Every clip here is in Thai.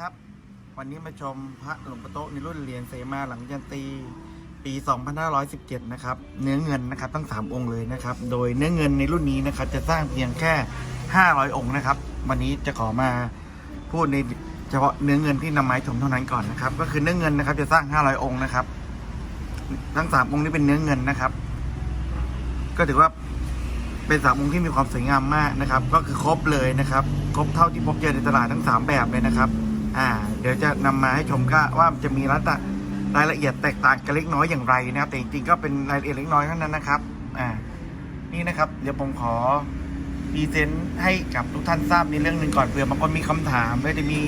นะครับ วันนี้มาชมพระหลวงปู่โตในรุ่นเหรียญเสมาหลังยันตีปี 2517 นะครับ เนื้อเงินนะครับทั้ง 3 องค์เลยนะครับ โดยเนื้อเงินในรุ่นนี้นะครับ จะสร้างเพียงแค่ 500 องค์นะครับ วันนี้จะขอมาพูดในเฉพาะเนื้อเงินที่นำไมาให้ชมเท่านั้นก่อนนะครับ ก็คือเนื้อเงินนะครับ จะสร้าง 500 องค์นะครับ ทั้ง 3 องค์นี้เป็นเนื้อเงินนะครับ ก็ถือว่าเป็นสามองค์ที่มีความสวยงามมากนะครับ ก็คือครบเลยนะครับ ครบเท่าที่พบเจอในตลาดทั้ง 3 แบบเลยนะครับ อ่า เดี๋ยวจะนำมาให้ชมก็ว่าจะมีรายละรายละเอียดแตกต่างกันเล็กน้อยอย่างไรนะครับ แต่จริงๆก็เป็นรายละเอียดเล็กน้อยเท่านั้นนะครับ อ่า นี่นะครับ เดี๋ยวผมขอพรีเซนต์ให้กับทุกท่านทราบในเรื่องหนึ่งก่อนเผื่อบางคนมีคำถามและจะมี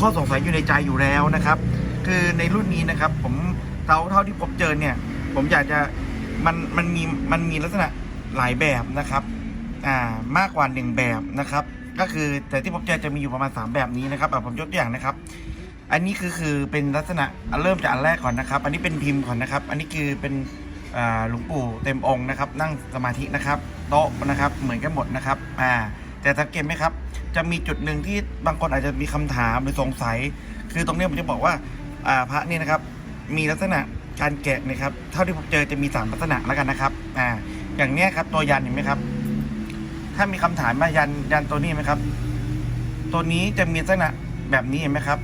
ข้อสงสัยอยู่ในใจอยู่แล้วนะครับ คือในรุ่นนี้นะครับ ผมเท่าเท่าที่พบเจอเนี่ย ผมอยากจะมันมันมีมันมีลักษณะหลายแบบนะครับ อ่ามากกว่าหนึ่งแบบนะครับ ก็คือแต่ที่ผมเจอจะมีอยู่ประมาณ 3 แบบนี้นะครับผมยกตัวอย่างนะครับ อันนี้คือคือเป็นลักษณะเริ่มจากอันแรกก่อนนะครับ อันนี้เป็นพิมพ์ก่อนนะครับ อันนี้คือเป็นหลวงปู่เต็มองค์นะครับ นั่งสมาธินะครับ โต๊ะนะครับเหมือนกันหมดนะครับอ่าแต่สังเกตไหมครับ จะมีจุดหนึ่งที่บางคนอาจจะมีคำถามหรือสงสัย คือตรงนี้ผมจะบอกว่าพระนี่นะครับ มีลักษณะการแกะนะครับ เท่าที่ผมเจอจะมีสามลักษณะแล้วกันนะครับอ่าอย่างเนี้ยครับตัวยันเห็นไหมครับ ถ้ามีคำถามมายันยันตัวนี้ไหมครับ ตัวนี้จะมีลักษณะแบบนี้เห็นไหมครับ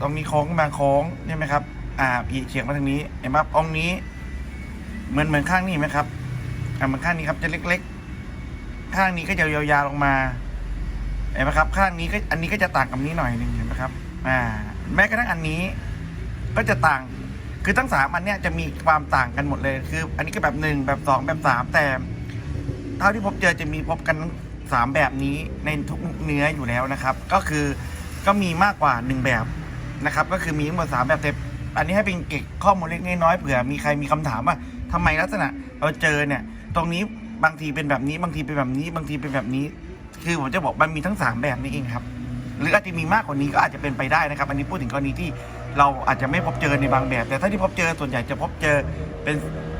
ตรงนี้โค้งมาโค้งใช่ไหมครับ อ่าปีเฉียงมาทางนี้เห็นไหมครับองนี้ เหมือนเหมือนข้างนี้ไหมครับอ่าเหมือนข้างนี้ครับจะเล็ก ๆ ข้างนี้ก็จะยาวๆลงมาเห็นไหมครับ ข้างนี้ก็อันนี้ก็จะต่างกับนี้หน่อยหนึ่งเห็นไหมครับ อ่า แม้กระทั่งอันนี้ ก็จะต่าง คือทั้งสามอันเนี้ยจะมีความต่างกันหมดเลย คือ อันนี้ก็แบบหนึ่งแบบสองแบบสามแต่ เท่าที่พบเจอจะมีพบกันสามแบบนี้ในทุกเนื้ออยู่แล้วนะครับ ก็คือก็มีมากกว่าหนึ่งแบบนะครับ ก็คือมีทั้งหมดสามแบบแต่อันนี้ให้เป็นเก็บข้อมูลเล็กน้อยเผื่อมีใครมีคำถามว่าทำไมลักษณะเราเจอเนี่ย ตรงนี้บางทีเป็นแบบนี้ บางทีเป็นแบบนี้ บางทีเป็นแบบนี้ คือผมจะบอกมันมีทั้งสามแบบนี้เองครับ หรืออาจจะมีมากกว่านี้ก็อาจจะเป็นไปได้นะครับ อันนี้พูดถึงกรณีที่เราอาจจะไม่พบเจอในบางแบบ แต่ถ้าที่พบเจอส่วนใหญ่จะพบเจอเป็น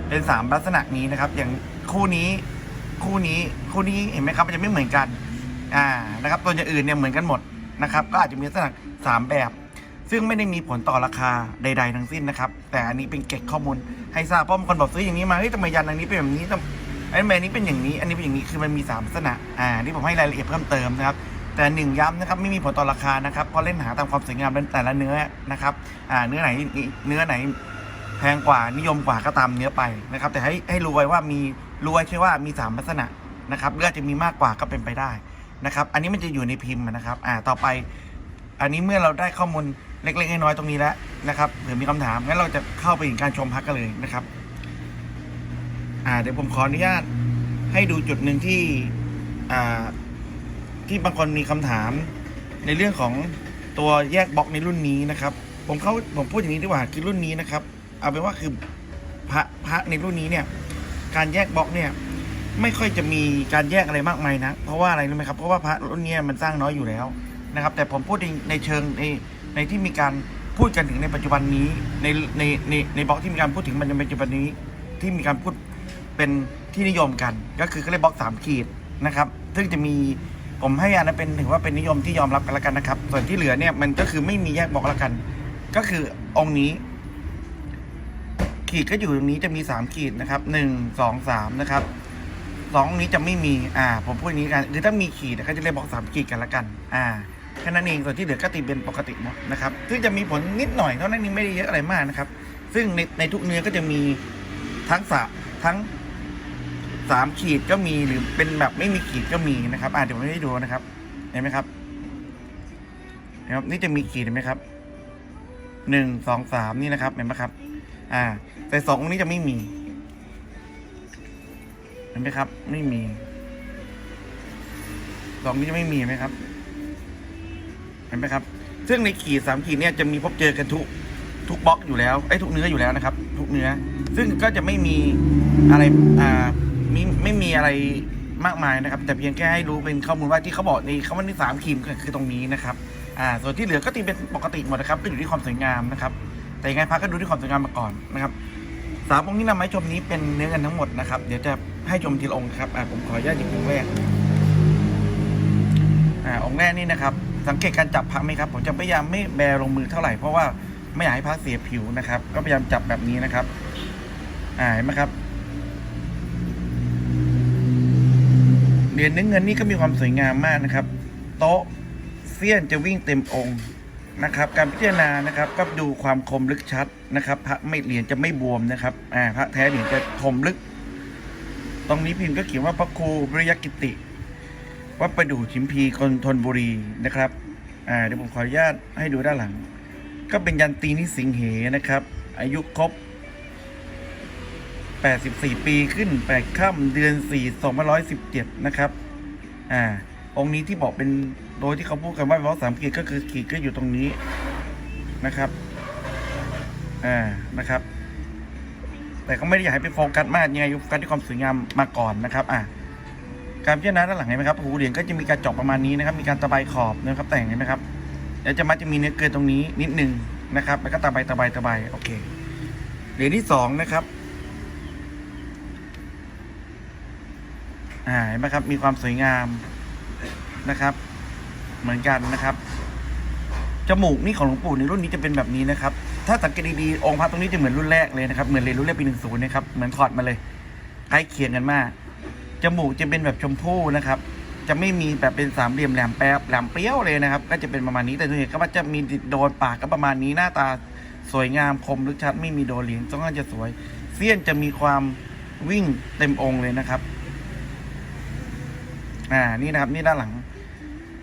เป็นสามลักษณะนี้นะครับ อย่างคู่นี้ คู่นี้คู่นี้เห็นไหมครับมันจะไม่เหมือนกันอ่านะครับตัวอย่างอื่นเนี่ยเหมือนกันหมดนะครับ ก็อาจจะมีลักษณะสามแบบ ซึ่งไม่ได้มีผลต่อราคาใด ๆ ทั้งสิ้นนะครับ แต่อันนี้เป็นเก็บข้อมูลให้ทราบเพราะบางคนบอกซื้ออย่างนี้มาเฮ้ยทำไมยันอันนี้เป็นแบบนี้ทำไอ้แมนนี้เป็นอย่างนี้ อันนี้เป็นอย่างนี้คือมันมีสามลักษณะอ่านี่ผมให้รายละเอียดเพิ่มเติมนะครับแต่หนึ่งย้ำนะครับไม่มีผลต่อราคานะครับเพราะเล่นหาตามความสวยงามแต่ละเนื้อนะครับอ่าเนื้อไหนเนื้อไหนแพงกว่านิยมกว่าก็ตามเนื้อไปนะครับ แต่ให้ให้รู้ไว้ว่ามี รว้แค่ว่ามีสามลักษณะนะครับหรืออาจะมีมากกว่าก็เป็นไปได้นะครับ อันนี้มันจะอยู่ในพิมพ์นะครับ อ่า ต่อไป อันนี้เมื่อเราได้ข้อมูลเล็ก ๆ น้อยๆตรงนี้แล้วนะครับเผื่อมีคำถามงั้นเราจะเข้าไปถึงการชมพักกันเลยนะครับ อ่า เดี๋ยวผมขออนุญาตให้ดูจุดหนึ่งที่ อ่า ที่บางคนมีคำถาม ในเรื่องของตัวแยกบล็อกในรุ่นนี้นะครับ ผมเข้าผมพูดอย่างนี้ดีกว่าคือรุ่นนี้นะครับ เอาเป็นว่าคือพระพระในรุ่นนี้เนี่ย การแยกบล็อกเนี่ย ไม่ค่อยจะมีการแยกอะไรมากมายนะเพราะว่าอะไรรู้ไหมครับเพราะว่าพระรุ่นเนี้ยมันสร้างน้อยอยู่แล้วนะครับ แต่ผมพูดในเชิงในในที่มีการพูดกันถึงในปัจจุบันนี้ในในในในบล็อกที่มีการพูดถึงมันในปัจจุบันนี้ที่มีการพูดเป็นที่นิยมกัน ก็คือเขาเรียกบล็อกสามขีดนะครับ ซึ่งจะมีผมให้อันนั้นเป็นถือว่าเป็นนิยมที่ยอมรับกันแล้วกันนะครับ ส่วนที่เหลือเนี่ยมันก็คือไม่มีแยกบล็อกล้วกัน ก็คือองค์นี้ ขีดก็อยู่ตรงนี้จะมีสามขีดนะครับหนึ่งสองสามนะครับสองนี้จะไม่มี อ่า ผมพูดอย่างนี้กันคือถ้ามีขีดก็จะเรียกบล็อกสามขีดกันละกัน อ่าแค่นั้นเองส่วนที่เหลือก็ตีเป็นปกติหมดนะครับ ซึ่งจะมีผลนิดหน่อยเท่านั้นเองไม่ได้เยอะอะไรมากนะครับ ซึ่งในในทุกเนื้อก็จะมีทั้งสามทั้งสามขีดก็มีหรือเป็นแบบไม่มีขีดก็มีนะครับ อ่าเดี๋ยวผมให้ดูนะครับเห็นไหมครับเห็นไหมครับ นี่จะมีขีดเห็นไหมครับหนึ่งสองสามนี่นะครับเห็นไหมครับ อ่า แต่สององค์นี้จะไม่มี เห็นไหมครับ ไม่มี สองนี้จะไม่มีไหมครับ เห็นไหมครับ ซึ่งในขีดสามขีดเนี่ยจะมีพบเจอกันทุกทุกบล็อกอยู่แล้วไอ้ทุกเนื้ออยู่แล้วนะครับ ทุกเนื้อ ซึ่งก็จะไม่มีอะไรอ่ามีไม่มีอะไรมากมายนะครับ แต่เพียงแค่ให้รู้เป็นข้อมูลว่าที่เขาบอกในคำว่าที่สามขีดคือตรงนี้นะครับ อ่า ส่วนที่เหลือก็ตีเป็นปกติหมดนะครับก็อยู่ที่ความสวยงามนะครับ แต่ยังไงพักก็ดูที่ความสวยงามมาก่อนนะครับสามองค์ที่นำมาให้ชมนี้เป็นเนื้อกันทั้งหมดนะครับ เดี๋ยวจะให้ชมทีละองค์ครับอ่าผมขออนุญาตหยิบองค์แรกอ่าองค์แรกนี่นะครับ สังเกตการจับพระไหมครับ ผมจะพยายามไม่แบลงมือเท่าไหร่เพราะว่าไม่อยากให้พระเสียผิวนะครับ ก็พยายามจับแบบนี้นะครับอ่าเห็นไหมครับเหรียญเนื้อเงินนี่ก็มีความสวยงามมากนะครับ โต๊ะเสี้ยนจะวิ่งเต็มองค์ นะครับ การพิจารณานะครับก็ดูความคมลึกชัดนะครับ พระไม่เหรียญจะไม่บวมนะครับอ่าพระแท้เหรียญจะคมลึก ตรงนี้พิมพ์ก็เขียนว่าพระครูบริยกิติ วัดประดู่ชิมพีคนทนบุรีนะครับอ่าเดี๋ยวผมขออนุญาตให้ดูด้านหลัง ก็เป็นยันตีนิสิงเหนะครับ อายุครบ84 ปีขึ้น8ค่ำเดือน 4 2 1 7 นะครับ อ่า องค์นี้ที่บอกเป็น โดยที่เขาพูดกันว่าเป็นวัดสามขีดก็คือขีดก็อยู่ตรงนี้นะครับ อ่า นะครับ แต่ก็ไม่ได้อยากให้ไปโฟกัสมากยังไงโฟกัสที่ความสวยงามมาก่อนนะครับ อ่าการพิจารณาด้านหลังเห็นไหมครับหูเหรียญก็จะมีการเจาะประมาณนี้นะครับ มีการตะไบขอบนะครับ แต่งเห็นไหมครับแล้วจะมักจะมีเนื้อเกินตรงนี้นิดนึงนะครับ แล้วก็ตะไบตะไบตะไบโอเค เหรียญที่สองนะครับ อ่า เห็นไหมครับ มีความสวยงามนะครับ เหมือนกันนะครับ จมูกนี่ของหลวงปู่ในรุ่นนี้จะเป็นแบบนี้นะครับ ถ้าสังเกตดีๆองค์พระตรงนี้จะเหมือนรุ่นแรกเลยนะครับ เหมือนเรียนรุ่นแรกปีหนึ่งศูนย์นะครับ เหมือนถอดมาเลย ใกล้เคียงกันมาก จมูกจะเป็นแบบชมพู่นะครับ จะไม่มีแบบเป็นสามเหลี่ยมแหลมแป๊บแหลมเปรี้ยวเลยนะครับ ก็จะเป็นประมาณนี้ แต่ส่วนใหญ่ก็ว่าจะมีโดนปากก็ประมาณนี้ หน้าตาสวยงามคมลึกชัด ไม่มีโดนเหรียญต้องจะสวย เสี้ยนจะมีความวิ่งเต็มองค์เลยนะครับ อ่า นี่นะครับ นี่ด้านหลัง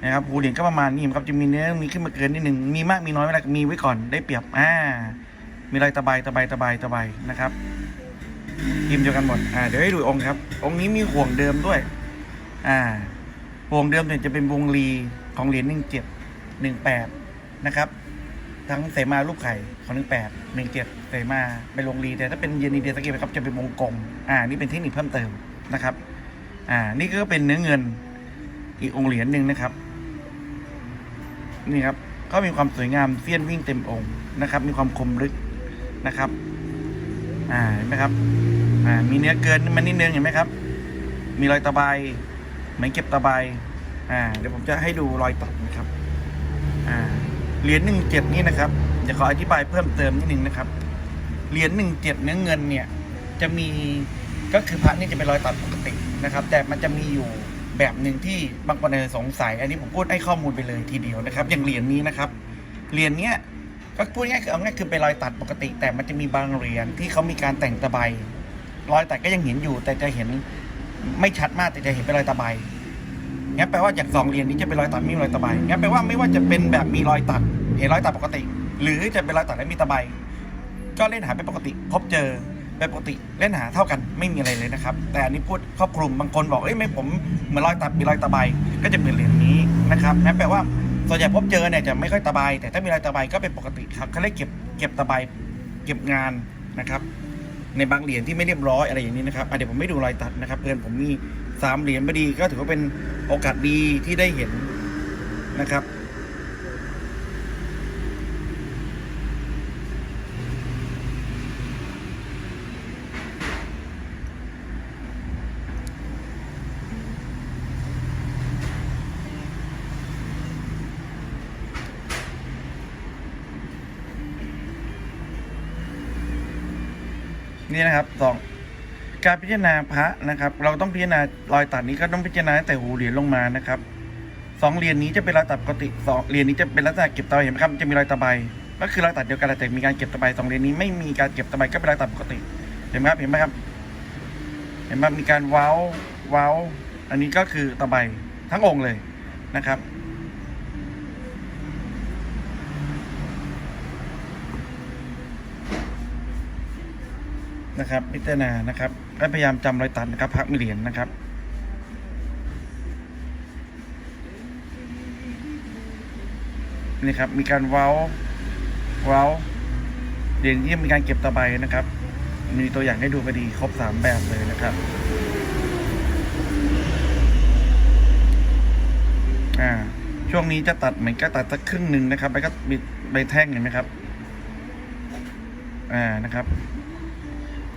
นะครับหูเหรียญก็ประมาณนี้ครับจะมีเนื้อมีขึ้นมาเกินนิดหนึ่งมีมากมีน้อยเวลามีไว้ก่อนได้เปรียบอ่ามีรอยตะไบตะไบตะไบตะไบนะครับพิมพ์เดียวกันหมดอ่าเดี๋ยวให้ดูองค์ครับ องค์นี้มีห่วงเดิมด้วย อ่าห่วงเดิมเนี่ยจะเป็นวงลีของเหรียญหนึ่งเจ็ดหนึ่งแปดนะครับ ทั้งเสมารูปไข่ของหนึ่งแปดหนึ่งเจ็ดเสมาเป็นวงลีแต่ถ้าเป็นเยนีเดียสเกตครับจะเป็นวงกลมอ่านี่เป็นเทคนิคเพิ่มเติมนะครับ อ่านี่ก็เป็นเนื้อเงินอีกองเหรียญหนึ่งนะครับ นี่ครับก็มีความสวยงามเสี้ยนวิ่งเต็มองค์นะครับ มีความคมลึกนะครับ อ่าเห็นไหมครับ อ่า มีเนื้อเกินมันนิดนึงเห็นไหมครับ มีรอยตะไบเหมือนเก็บตะไบอ่า เดี๋ยวผมจะให้ดูรอยตัดนะครับ อ่า เหรียญหนึ่งเจ็ดนี่นะครับจะขออธิบายเพิ่มเติมนิดนึงนะครับ เหรียญหนึ่งเจ็ดเนื้อเงินเนี่ย จะมีก็คือพระนี่จะเป็นรอยตัดปกตินะครับ แต่มันจะมีอยู่ แบบหนึ่งที่บางคนอาจจะสงสัย อันนี้ผมพูดให้ข้อมูลไปเลยทีเดียวนะครับ อย่างเหรียญนี้นะครับ เหรียญเนี้ยก็พูดง่ายคือเอาง่ายคือเป็นรอยตัดปกติ แต่มันจะมีบางเหรียญที่เขามีการแต่งตะไบรอยตัดก็ยังเห็นอยู่ แต่จะเห็นไม่ชัดมากแต่จะเห็นเป็นรอยตะไบงั้นแปลว่าจากสองเหรียญนี้จะเป็นรอยตัดม่มีรอยตะไบงั้นแปลว่าไม่ว่าจะเป็นแบบมีรอยตัด เห็นรอยตัดปกติ หรือจะเป็นรอยตัดและมีตะไบก็เล่นหาเป็นปกติ พบเจอ เป็นปกติเล่นหาเท่ากันไม่มีอะไรเลยนะครับ แต่อันนี้พูดครอบคลุมบางคนบอกเอ้ยไม่ผมเหมือนรอยตัดมีรอยตะไบก็จะเป็นเหรียญนี้นะครับนั่นแปลว่าส่วนใหญ่พบเจอเนี่ยจะไม่ค่อยตะไบแต่ถ้ามีรอยตะไบก็เป็นปกติครับเขาเรียกเก็บเก็บตะไบเก็บงานนะครับในบางเหรียญที่ไม่เรียบร้อยอะไรอย่างนี้นะครับเดี๋ยวผมไม่ดูรอยตัดนะครับเพื่อนผมมีสามเหรียญพอดีก็ถือว่าเป็นโอกาสดีที่ได้เห็นนะครับ นี่นะครับสองการพิจารณาพระนะครับ เราต้องพิจารณารอยตัดนี้ก็ต้องพิจารณาตั้งแต่หูเหรียญลงมานะครับสองเหรียญนี้จะเป็นรอยตัดปกติสองเหรียญนี้จะเป็นลักษณะเก็บตะไบเห็นไหมครับจะมีรอยตะไบก็คือรอยตัดเดียวกันแต่มีการเก็บตะไบสองเหรียญนี้ไม่มีการเก็บตะไบก็เป็นรอยตัดปกติเห็นไหมครับเห็นไหมครับ เห็นไหมมีการเว้าเว้า อันนี้ก็คือตะไบทั้งองค์เลยนะครับ นะครับพิจารณานะครับและพยายามจำรอยตัดนะครับพักมีเหรียญนะครับนี่ครับมีการเว้าเว้าเหรียญที่มีการเก็บตะไบนะครับ มีตัวอย่างให้ดูพอดีครบสามแบบเลยนะครับอ่าช่วงนี้จะตัดเหมือนก็ตัดสักครึ่งหนึ่งนะครับแล้วก็ใบแท่งเห็นไหมครับ อ่านะครับ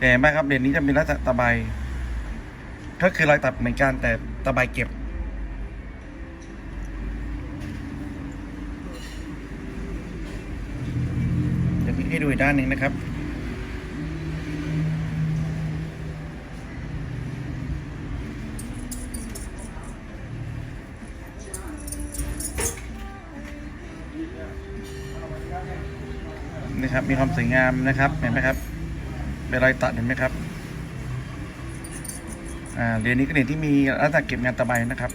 แต่ไม่ครับเด่นนี้จะเป็นลักษณะตะไบก็คือรอยตัดเหมือนกันแต่ตะไบเก็บ เดี๋ยวพี่ให้ดูอีกด้านหนึ่งนะครับนะครับมีความสวยงามนะครับเห็นไหมครับ เป็นรอยตัดเห็นไหมครับอ่าเหรียญนี้ก็เหรียญที่มีลักษณะเก็บงานตะไบนะครับ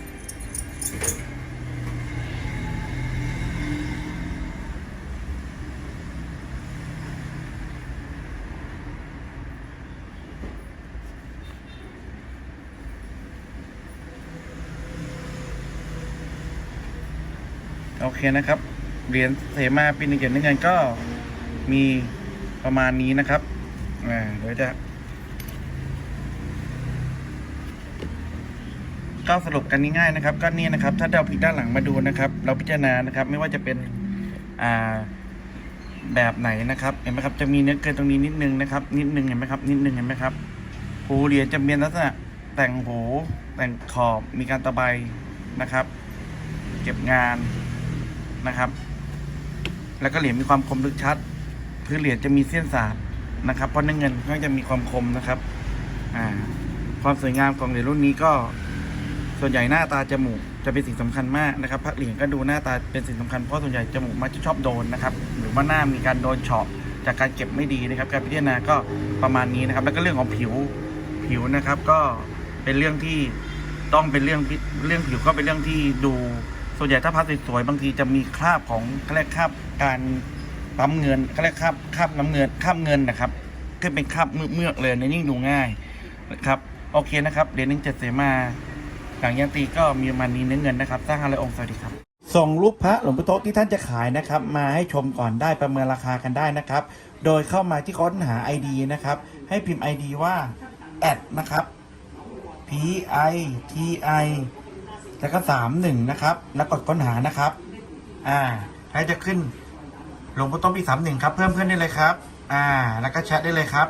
โอเคนะครับ เหรียญเสมาปีนเจ็ดหนึ่งเงินก็มีประมาณนี้นะครับ อ่าเดี๋ยวจะก็สรุปกันง่ายๆนะครับ ก็นี่นะครับ ถ้าเราพลิกด้านหลังมาดูนะครับ เราพิจารณานะครับ ไม่ว่าจะเป็นอ่าแบบไหนนะครับ เห็นไหมครับ จะมีเนื้อเกินตรงนี้นิดนึงนะครับ นิดนึงเห็นไหมครับ นิดนึงเห็นไหมครับหูเหรียญจะมีลักษณะแต่งหูแต่งขอบมีการตะไบนะครับ เก็บงานนะครับ แล้วก็เหรียญมีความคมลึกชัด พื้นเหรียญจะมีเส้นสาด นะครับเพราะเนื้อเงินก็จะมีความคมนะครับอ่าความสวยงามของเหรียญรุ่นนี้ก็ส่วนใหญ่หน้าตาจมูกจะเป็นสิ่งสำคัญมากนะครับพักเหรียญก็ดูหน้าตาเป็นสิ่งสำคัญเพราะส่วนใหญ่จมูกมักจะชอบโดนนะครับหรือว่าหน้ามีการโดนเฉาะจากการเก็บไม่ดีนะครับ การพิจารณาก็ประมาณนี้นะครับ แล้วก็เรื่องของผิวผิวนะครับก็เป็นเรื่องที่ต้องเป็นเรื่องเรื่องผิวก็เป็นเรื่องที่ดูส่วนใหญ่ถ้าพัดสวยๆบางทีจะมีคราบของเขาเรียกคราบการ ปั๊มเงินเขาเรียกคราบคราบน้ำเงินคราบเงินนะครับขึ้นเป็นคราบเมือกเลยในยิ่งดูง่ายนะครับโอเคนะครับเหรียญหนึ่งเจ็ดเสมาหลังยันตีก็มีประมาณนี้เนื้อเงินนะครับสร้างอะไรองค์สวัสดีครับส่งรูปพระหลวงพ่อโตที่ท่านจะขายนะครับ มาให้ชมก่อนได้ประเมินราคากันได้นะครับ โดยเข้ามาที่ค้นหา ID นะครับ ให้พิมพ์ ID ว่าแอดนะครับ P I T I แล้วก็สามหนึ่งนะครับ แล้วกดค้นหานะครับ อ่าให้จะขึ้น ลวงพ่อโตะปีสามหนึ่งครับ เพิ่มเพื่อนได้เลยครับ อ่า แล้วก็แชทได้เลยครับ